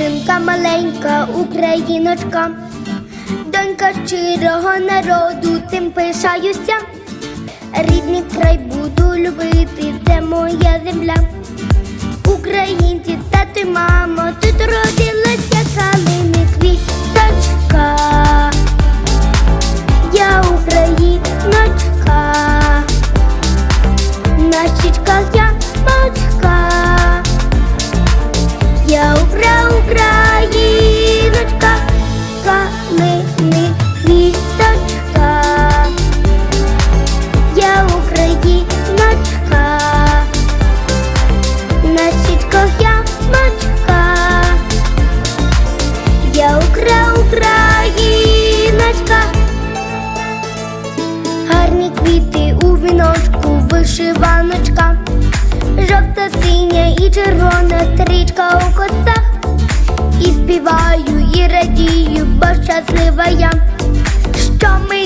Дівчинка маленька, україночка, донька щирого народу, цим пишаюся. Рідний край буду любити, це моя земля. Українці, та й калини квіточка. Я україночка, на я мочка. Я укра україночка. Гарні квіти у віночку, вишиваночка, жовта, синя і червона стрічка співаю, і радію, бо щаслива я, що ми